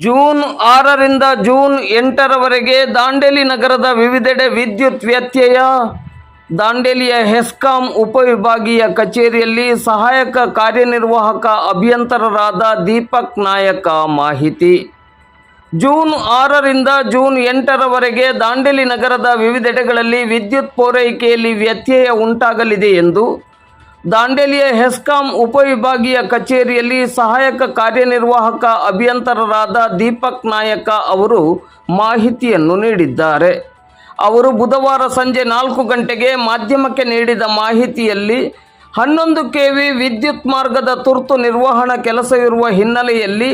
June ಆರರಿಂದ June ಎಂಟರವರೆಗೆ Dandeli ನಗರದ ವಿವಿಧೆಡೆ ವಿದ್ಯುತ್ ವ್ಯತ್ಯಯ. ದಾಂಡೇಲಿಯ ಹೆಸ್ಕಾಂ ಉಪವಿಭಾಗೀಯ ಕಚೇರಿಯಲ್ಲಿ ಸಹಾಯಕ ಕಾರ್ಯನಿರ್ವಾಹಕ ಅಭಿಯಂತರರಾದ ದೀಪಕ್ ನಾಯಕ ಮಾಹಿತಿ. ಜೂನ್ ಆರರಿಂದ ಜೂನ್ ಎಂಟರವರೆಗೆ ದಾಂಡೇಲಿ ನಗರದ ವಿವಿಧೆಡೆಗಳಲ್ಲಿ ವಿದ್ಯುತ್ ಪೂರೈಕೆಯಲ್ಲಿ ವ್ಯತ್ಯಯ ಉಂಟಾಗಲಿದೆ ಎಂದು ದಾಂಡೇಲಿಯ ಹೆಸ್ಕಾಂ ಉಪವಿಭಾಗೀಯ ಕಚೇರಿಯಲ್ಲಿ ಸಹಾಯಕ ಕಾರ್ಯನಿರ್ವಾಹಕ ಅಭಿಯಂತರರಾದ ದೀಪಕ್ ನಾಯಕ ಅವರು ಮಾಹಿತಿಯನ್ನು ನೀಡಿದ್ದಾರೆ. ಅವರು ಬುಧವಾರ ಸಂಜೆ ನಾಲ್ಕು ಗಂಟೆಗೆ ಮಾಧ್ಯಮಕ್ಕೆ ನೀಡಿದ ಮಾಹಿತಿಯಲ್ಲಿ, ಹನ್ನೊಂದು ಕೆವಿ ವಿದ್ಯುತ್ ಮಾರ್ಗದ ತುರ್ತು ನಿರ್ವಹಣಾ ಕೆಲಸವಿರುವ ಹಿನ್ನೆಲೆಯಲ್ಲಿ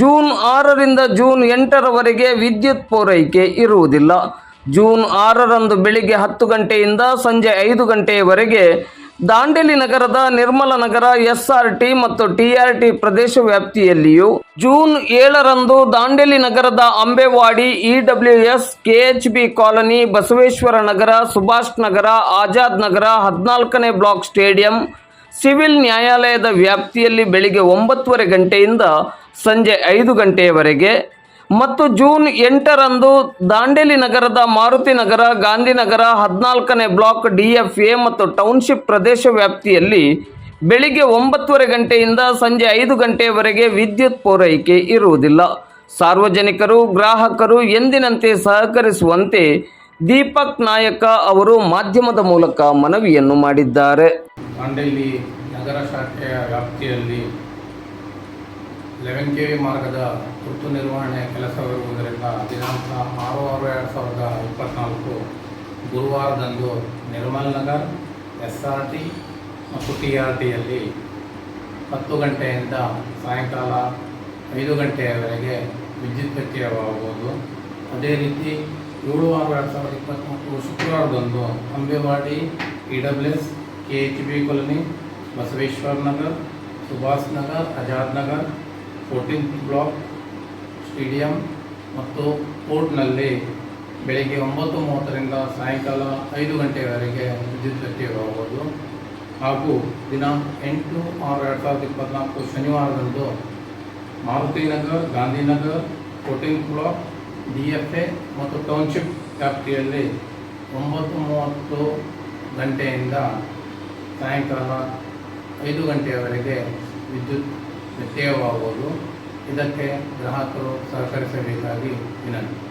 ಜೂನ್ ಆರರಿಂದ ಜೂನ್ ಎಂಟರವರೆಗೆ ವಿದ್ಯುತ್ ಪೂರೈಕೆ ಇರುವುದಿಲ್ಲ. ಜೂನ್ ಆರರಂದು ಬೆಳಿಗ್ಗೆ ಹತ್ತು ಗಂಟೆಯಿಂದ ಸಂಜೆ ಐದು ಗಂಟೆಯವರೆಗೆ ದಾಂಡೇಲಿ ನಗರದ ನಿರ್ಮಲ ನಗರ ಎಸ್ಆರ್ಟಿ ಮತ್ತು ಟಿಆರ್ಟಿ ಪ್ರದೇಶ ವ್ಯಾಪ್ತಿಯಲ್ಲಿಯೂ ಜೂನ್ ಏಳರಂದು ದಾಂಡೇಲಿ ನಗರದ Ambewadi EWS KHB colony Basaveshwara Nagar, Subhash Nagar, Azad Nagar ಹದಿನಾಲ್ಕನೇ ಬ್ಲಾಕ್ ಸ್ಟೇಡಿಯಂ ಸಿವಿಲ್ ನ್ಯಾಯಾಲಯದ ವ್ಯಾಪ್ತಿಯಲ್ಲಿ ಬೆಳಿಗ್ಗೆ ಒಂಬತ್ತುವರೆ ಗಂಟೆಯಿಂದ ಸಂಜೆ ಐದು ಗಂಟೆಯವರೆಗೆ ಮತ್ತು ಜೂನ್ ಎಂಟರಂದು ದಾಂಡೇಲಿ ನಗರದ ಮಾರುತಿ ನಗರ ಗಾಂಧಿನಗರ ಹದಿನಾಲ್ಕನೇ ಬ್ಲಾಕ್ ಡಿಎಫ್ಎ ಮತ್ತು ಟೌನ್ಶಿಪ್ ಪ್ರದೇಶ ವ್ಯಾಪ್ತಿಯಲ್ಲಿ ಬೆಳಿಗ್ಗೆ ಒಂಬತ್ತುವರೆ ಗಂಟೆಯಿಂದ ಸಂಜೆ ಐದು ಗಂಟೆಯವರೆಗೆ ವಿದ್ಯುತ್ ಪೂರೈಕೆ ಇರುವುದಿಲ್ಲ. ಸಾರ್ವಜನಿಕರು, ಗ್ರಾಹಕರು ಎಂದಿನಂತೆ ಸಹಕರಿಸುವಂತೆ ದೀಪಕ್ ನಾಯಕ ಅವರು ಮಾಧ್ಯಮದ ಮೂಲಕ ಮನವಿಯನ್ನು ಮಾಡಿದ್ದಾರೆ. ದಾಂಡೇಲಿ ನಗರ ಶಾಖೆಯ ವ್ಯಾಪ್ತಿಯಲ್ಲಿ ಲೆವೆನ್ ಕೆ ವಿ ಮಾರ್ಗದ ತುರ್ತು ನಿರ್ವಹಣೆ ಕೆಲಸವಿರುವುದರಿಂದ ದಿನಾಂಕ ಆರು ಆರು ಎರಡು ಸಾವಿರದ ಇಪ್ಪತ್ತ್ನಾಲ್ಕು ಗುರುವಾರದಂದು Nirmal Nagar, S R T ಮತ್ತು ಟಿ ಆರ್ ಟಿಯಲ್ಲಿ ಹತ್ತು ಗಂಟೆಯಿಂದ ಸಾಯಂಕಾಲ ಐದು ಗಂಟೆಯವರೆಗೆ ವಿದ್ಯುತ್ ವ್ಯತ್ಯಯವಾಗುವುದು ಅದೇ ರೀತಿ ಏಳು ಆರು ಎರಡು ಸಾವಿರದ ಇಪ್ಪತ್ತ್ನಾಲ್ಕು ಶುಕ್ರವಾರದಂದು Ambewadi E W S, K H B colony, Basaveshwara Nagar, Subhash Nagar Azad Nagar fourteenth block stadium ಮತ್ತು ಕೋರ್ಟ್ನಲ್ಲಿ ಬೆಳಿಗ್ಗೆ ಒಂಬತ್ತು ಮೂವತ್ತರಿಂದ ಸಾಯಂಕಾಲ ಐದು ಗಂಟೆಯವರೆಗೆ ವಿದ್ಯುತ್ ವ್ಯತ್ಯಯವಾಗುವುದು ಹಾಗೂ ದಿನಾಂಕ ಎಂಟು ಆರು ಎರಡು ಸಾವಿರದ ಇಪ್ಪತ್ತ್ನಾಲ್ಕು ಶನಿವಾರದಂದು Maruti Nagar Gandhinagar fourteen block D F A ಮತ್ತು ಟೌನ್ಶಿಪ್ ವ್ಯಾಪ್ತಿಯಲ್ಲಿ ಒಂಬತ್ತು ಮೂವತ್ತು ಗಂಟೆಯಿಂದ ಸಾಯಂಕಾಲ ಐದು ಗಂಟೆಯವರೆಗೆ ವಿದ್ಯುತ್ ವ್ಯತ್ಯಯವಾಗುವುದು ಇದಕ್ಕೆ ಗ್ರಾಹಕರು ಸಹಕರಿಸಬೇಕಾಗಿ ವಿನಂತಿ.